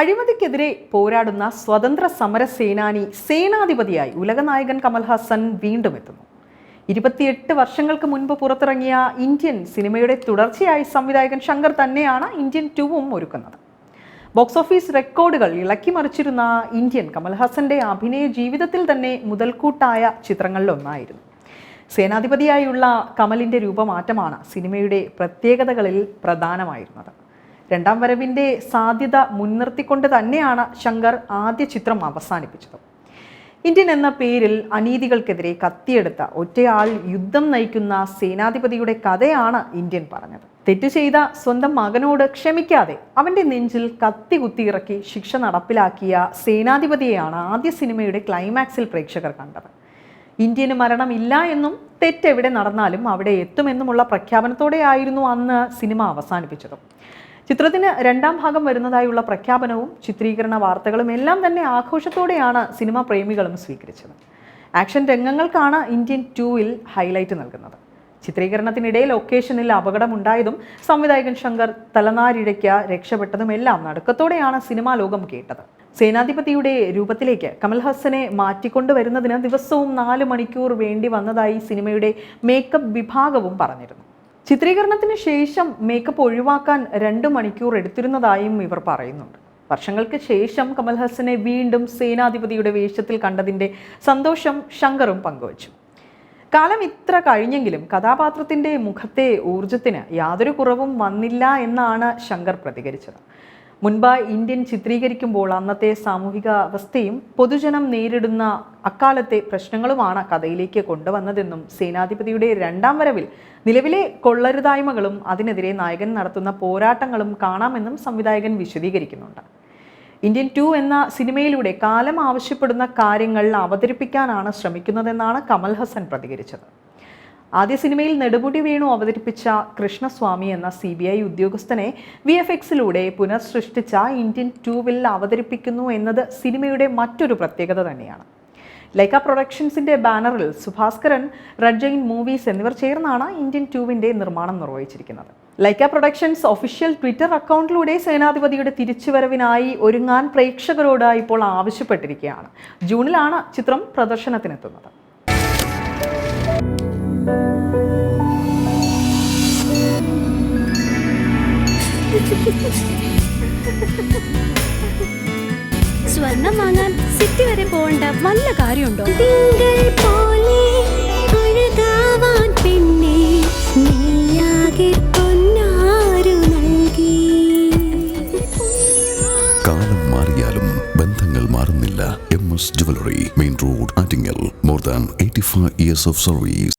അഴിമതിക്കെതിരെ പോരാടുന്ന സ്വതന്ത്ര സമര സേനാനി സേനാധിപതിയായി ഉലകനായകൻ കമൽഹാസൻ വീണ്ടും എത്തുന്നു. ഇരുപത്തിയെട്ട് വർഷങ്ങൾക്ക് മുൻപ് പുറത്തിറങ്ങിയ ഇന്ത്യൻ സിനിമയുടെ തുടർച്ചയായി സംവിധായകൻ ശങ്കർ തന്നെയാണ് ഇന്ത്യൻ ടൂവും ഒരുക്കുന്നത്. ബോക്സ് ഓഫീസ് റെക്കോർഡുകൾ ഇളക്കി മറിച്ചിരുന്ന ഇന്ത്യൻ കമൽഹാസന്റെ അഭിനയ ജീവിതത്തിൽ തന്നെ മുതൽക്കൂട്ടായ ചിത്രങ്ങളിലൊന്നായിരുന്നു. സേനാധിപതിയായുള്ള കമലിന്റെ രൂപമാറ്റമാണ് സിനിമയുടെ പ്രത്യേകതകളിൽ പ്രധാനമായിരുന്നത്. രണ്ടാം വരവിന്റെ സാധ്യത മുൻനിർത്തിക്കൊണ്ട് തന്നെയാണ് ശങ്കർ ആദ്യ ചിത്രം അവസാനിപ്പിച്ചത്. ഇന്ത്യൻ എന്ന പേരിൽ അനീതികൾക്കെതിരെ കത്തിയെടുത്ത ഒറ്റയാൾ യുദ്ധം നയിക്കുന്ന സേനാധിപതിയുടെ കഥയാണ് ഇന്ത്യൻ പറഞ്ഞത്. തെറ്റ് ചെയ്ത സ്വന്തം മകനോട് ക്ഷമിക്കാതെ അവന്റെ നെഞ്ചിൽ കത്തി കുത്തിയിറക്കി ശിക്ഷ നടപ്പിലാക്കിയ സേനാധിപതിയെയാണ് ആദ്യ സിനിമയുടെ ക്ലൈമാക്സിൽ പ്രേക്ഷകർ കണ്ടത്. ഇന്ത്യന് മരണമില്ല എന്നും തെറ്റെവിടെ നടന്നാലും അവിടെ എത്തുമെന്നുമുള്ള പ്രഖ്യാപനത്തോടെയായിരുന്നു അന്ന് സിനിമ അവസാനിപ്പിച്ചത്. ചിത്രത്തിന് രണ്ടാം ഭാഗം വരുന്നതായുള്ള പ്രഖ്യാപനവും ചിത്രീകരണ വാർത്തകളും എല്ലാം തന്നെ ആഘോഷത്തോടെയാണ് സിനിമാ പ്രേമികളും സ്വീകരിച്ചത്. ആക്ഷൻ രംഗങ്ങൾക്കാണ് ഇന്ത്യൻ ടൂവിൽ ഹൈലൈറ്റ് നൽകുന്നത്. ചിത്രീകരണത്തിനിടയിൽ ലൊക്കേഷനിൽ അപകടമുണ്ടായതും സംവിധായകൻ ശങ്കർ തലനാരിഴയ്ക്ക് രക്ഷപ്പെട്ടതും എല്ലാം നടുക്കത്തോടെയാണ് സിനിമാ ലോകം കേട്ടത്. സേനാധിപതിയുടെ രൂപത്തിലേക്ക് കമൽഹാസനെ മാറ്റിക്കൊണ്ടുവരുന്നതിന് ദിവസവും നാല് മണിക്കൂർ വേണ്ടി വന്നതായി സിനിമയുടെ മേക്കപ്പ് വിഭാഗവും പറഞ്ഞിരുന്നു. ചിത്രീകരണത്തിന് ശേഷം മേക്കപ്പ് ഒഴിവാക്കാൻ രണ്ട് മണിക്കൂർ എടുത്തിരുന്നതായും ഇവർ പറയുന്നുണ്ട്. വർഷങ്ങൾക്ക് ശേഷം കമൽഹാസനെ വീണ്ടും സേനാധിപതിയുടെ വേഷത്തിൽ കണ്ടതിന്റെ സന്തോഷം ശങ്കറും പങ്കുവച്ചു. കാലം ഇത്ര കഴിഞ്ഞെങ്കിലും കഥാപാത്രത്തിന്റെ മുഖത്തെ ഊർജത്തിന് യാതൊരു കുറവും വന്നില്ല എന്നാണ് ശങ്കർ പ്രതികരിച്ചത്. മുൻപ് ഇന്ത്യൻ ചിത്രീകരിക്കുമ്പോൾ അന്നത്തെ സാമൂഹിക അവസ്ഥയും പൊതുജനം നേരിടുന്ന അക്കാലത്തെ പ്രശ്നങ്ങളുമാണ് കഥയിലേക്ക് കൊണ്ടുവന്നതെന്നും സേനാധിപതിയുടെ രണ്ടാം വരവിൽ നിലവിലെ കൊള്ളരുതായ്മകളും അതിനെതിരെ നായകൻ നടത്തുന്ന പോരാട്ടങ്ങളും കാണാമെന്നും സംവിധായകൻ വിശദീകരിക്കുന്നുണ്ട്. ഇന്ത്യൻ ടു എന്ന സിനിമയിലൂടെ കാലം ആവശ്യപ്പെടുന്ന കാര്യങ്ങൾ അവതരിപ്പിക്കാനാണ് ശ്രമിക്കുന്നതെന്നാണ് കമൽ ഹസൻ പ്രതികരിച്ചത്. ആദ്യ സിനിമയിൽ നെടുമുടി വേണു അവതരിപ്പിച്ച കൃഷ്ണസ്വാമി എന്ന സി ബി ഐ ഉദ്യോഗസ്ഥനെ വി എഫ് എക്സിലൂടെ പുനഃസൃഷ്ടിച്ച ഇന്ത്യൻ ടൂവിൽ അവതരിപ്പിക്കുന്നു എന്നത് സിനിമയുടെ മറ്റൊരു പ്രത്യേകത തന്നെയാണ്. ലൈക്ക പ്രൊഡക്ഷൻസിന്റെ ബാനറിൽ സുഭാസ്കരൻ റെഡ് ജെയിൻ മൂവീസ് എന്നിവർ ചേർന്നാണ് ഇന്ത്യൻ ടൂവിന്റെ നിർമ്മാണം നിർവഹിച്ചിരിക്കുന്നത്. ലൈക്ക പ്രൊഡക്ഷൻസ് ഒഫീഷ്യൽ ട്വിറ്റർ അക്കൗണ്ടിലൂടെ സേനാധിപതിയുടെ തിരിച്ചുവരവിനായി ഒരുങ്ങാൻ പ്രേക്ഷകരോട് ഇപ്പോൾ ആവശ്യപ്പെട്ടിരിക്കുകയാണ്. ജൂണിലാണ് ചിത്രം പ്രദർശനത്തിനെത്തുന്നത്. സ്വർണം വാങ്ങാൻ സിറ്റി വരെ പോകേണ്ട നല്ല കാര്യമുണ്ടോ? തിങ്കൾ പോലെ അഴകാവാൻ നീയാകെ പൊന്നാരു നൽകി. കാലം മാറിയാലും ബന്ധങ്ങൾ മാറുന്നില്ല. M S jewellery main road Attingal. More than eighty five years of service